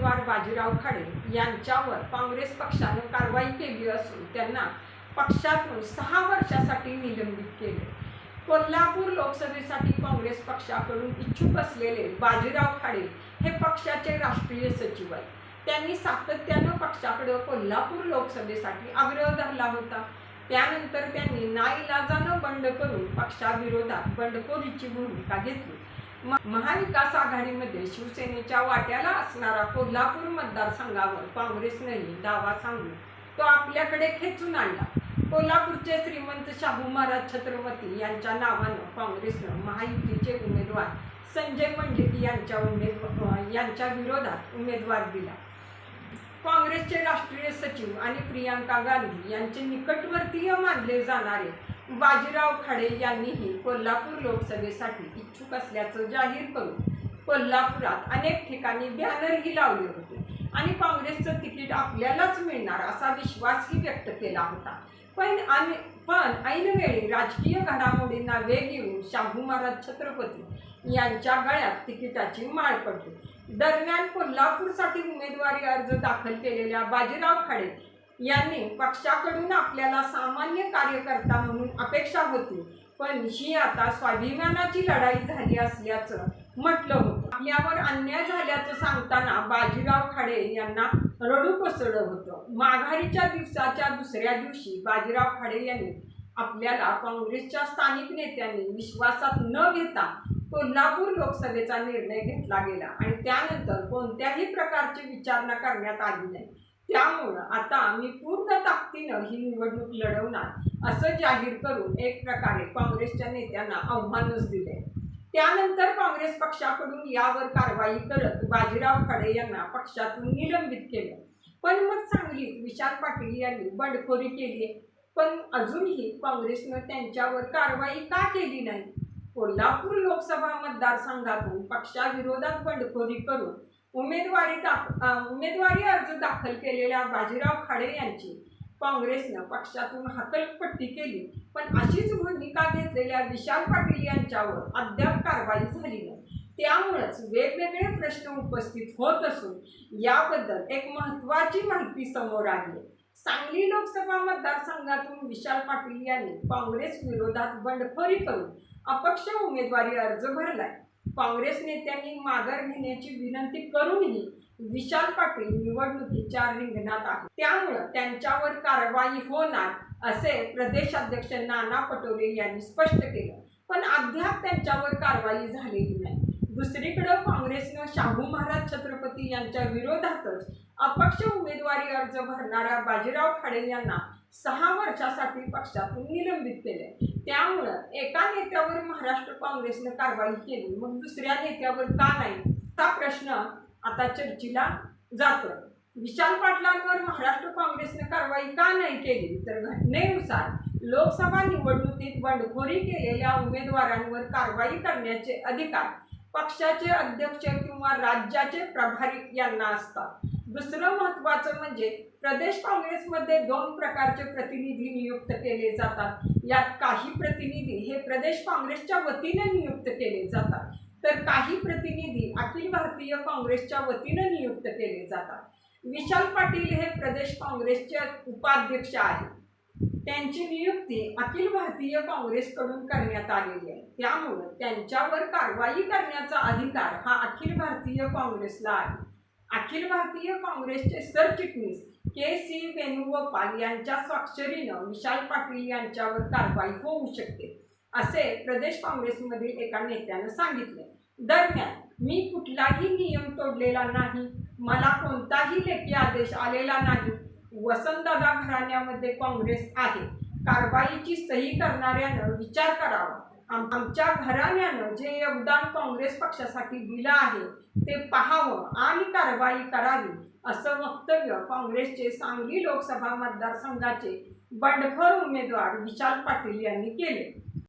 उमेदवार बाजीराव खाडे यांच्यावर काँग्रेस पक्षानं कारवाई केली असून त्यांना पक्षातून सहा वर्षासाठी निलंबित केले. कोल्हापूर लोकसभेसाठी काँग्रेस पक्षाकडून इच्छुक असलेले बाजीराव खाडे हे पक्षाचे राष्ट्रीय सचिव आहेत. त्यांनी सातत्यानं पक्षाकडे कोल्हापूर लोकसभेसाठी आग्रह धरला होता. त्यानंतर त्यांनी नाईलाजानं बंड करून पक्षाविरोधात बंडखोरीची भूमिका घेतली. महाविकास आघाडीमध्ये शिवसेनेच्या वाट्याला असणारा कोल्हापूर मतदारसंघावर काँग्रेसनेही दावा सांगून तो आपल्याकडे खेचून आणला. कोल्हापूरचे श्रीमंत शाहू महाराज छत्रपती यांच्या नावानं काँग्रेसनं महायुतीचे उमेदवार संजय पंडित यांच्या उमेद यांच्या विरोधात उमेदवार दिला. काँग्रेसचे राष्ट्रीय सचिव आणि प्रियांका गांधी यांचे निकटवर्तीय मानले जाणारे बाजीराव खाडे यांनीही कोल्हापूर लोकसभेसाठी इच्छुक असल्याचं जाहीर करून कोल्हापुरात अनेक ठिकाणी बॅनरही लावले होते. आणि काँग्रेसचं तिकीट आपल्यालाच मिळणार असा विश्वासही व्यक्त केला होता. पण आणि पण ऐनवेळी राजकीय घडामोडींना वेग येऊन शाहू महाराज छत्रपती यांच्या गळ्यात तिकिटाची माळ पडली. दरम्यान कोल्हापूरसाठी उमेदवारी अर्ज दाखल केलेल्या बाजीराव खाडे यांनी पक्षाकडून आपल्याला सामान्य कार्यकर्ता म्हणून अपेक्षा होती. पण ही आता स्वाभिमानाची लढाई झाली असल्याचं म्हटलं होतं. आपल्यावर अन्याय झाल्याचं सांगताना बाजीराव खाडे यांना रडू कोसळलं होतं. माघारीच्या दिवसाच्या दुसऱ्या दिवशी बाजीराव खाडे यांनी आपल्याला काँग्रेसच्या स्थानिक नेत्यांनी विश्वासात न घेता कोल्हापूर लोकसभेचा निर्णय घेतला गेला आणि त्यानंतर कोणत्याही प्रकारची विचारणा करण्यात आली नाही. त्यामुळं आता मी पूर्ण ताकदीनं ही निवडणूक लढवणार असं जाहीर करून एक प्रकारे काँग्रेसच्या नेत्यांना आव्हानच दिले त्यानंतर काँग्रेस पक्षाकडून यावर कारवाई करत बाजीराव खडे यांना पक्षातून निलंबित केलं. पण मग सांगलीत विशाल पाटील यांनी बंडखोरी केली पण अजूनही काँग्रेसनं त्यांच्यावर कारवाई का केली नाही? कोल्हापूर लोकसभा मतदारसंघातून पक्षाविरोधात बंडखोरी करून उमेदवारी दाख उमेदवारी अर्ज दाखल केलेल्या बाजीराव खाडे यांची काँग्रेसनं पक्षातून हकलपट्टी केली. पण अशीच भूमिका घेतलेल्या विशाल पाटील यांच्यावर अद्याप कारवाई झाली नाही. त्यामुळंच वेगवेगळे प्रश्न उपस्थित होत असून याबद्दल एक महत्त्वाची माहिती समोर आली. आहे. सांगली लोकसभा मतदारसंघातून विशाल पाटील यांनी काँग्रेस विरोधात बंडखोरी करून अपक्ष उमेदवारी अर्ज भरलाय. काँग्रेस नेत्यांनी माघार घेण्याची विनंती करूनही विशाल पाटील निवडणुकीच्या रिंगणात आहेत. त्यामुळं त्यांच्यावर कारवाई होणार असे प्रदेशाध्यक्ष नाना पटोले यांनी स्पष्ट केलं. पण अद्याप त्यांच्यावर कारवाई झालेली नाही. दुसरीकडं काँग्रेसनं शाहू महाराज छत्रपती यांच्या विरोधातच अपक्ष उमेदवारी अर्ज भरणाऱ्या बाजीराव खाडे यांना सहा वर्षासाठी पक्षातून निलंबित केले त्यामुळं एका नेत्यावर महाराष्ट्र काँग्रेसनं कारवाई केली मग दुसऱ्या नेत्यावर का नाही? हा प्रश्न आता चर्चेला जातो विशाल पाटलांवर महाराष्ट्र काँग्रेसनं कारवाई का नाही केली? तर घटनेनुसार लोकसभा निवडणुकीत बंडखोरी केलेल्या उमेदवारांवर कारवाई करण्याचे अधिकार पक्षाचे अध्यक्ष किंवा राज्याचे प्रभारी यांना असतात. दुसरं महत्त्वाचं म्हणजे प्रदेश काँग्रेसमध्ये दोन प्रकारचे प्रतिनिधी नियुक्त केले जातात. यात काही प्रतिनिधी हे प्रदेश काँग्रेसच्या वतीने नियुक्त केले जातात. तर काही प्रतिनिधी अखिल भारतीय काँग्रेसच्या वतीने नियुक्त केले जातात. विशाल पाटील हे प्रदेश काँग्रेसचे उपाध्यक्ष आहेत. त्यांची नियुक्ती अखिल भारतीय काँग्रेसकडून करण्यात आलेली आहे. त्यामुळं त्यांच्यावर कारवाई करण्याचा अधिकार हा अखिल भारतीय काँग्रेसला आहे. अखिल भारतीय काँग्रेसचे सरचिटणीस के सी वेणुगोपाल यांच्या स्वाक्षरीनं विशाल पाटील यांच्यावर कारवाई होऊ शकते असे प्रदेश काँग्रेसमधील एका नेत्यानं सांगितले. दरम्यान मी कुठलाही नियम तोडलेला नाही मला कोणताही लेखी आदेश आलेला नाही. वसंतदादा घराण्यामध्ये काँग्रेस आहे कारवाईची सही करणाऱ्यानं विचार करावा. आमच्या घराण्यानं जे योगदान काँग्रेस पक्षासाठी दिलं आहे ते पाहावं आणि कारवाई करावी असं वक्तव्य काँग्रेसचे सांगली लोकसभा मतदारसंघाचे बंडखोर उमेदवार विशाल पाटील यांनी केले.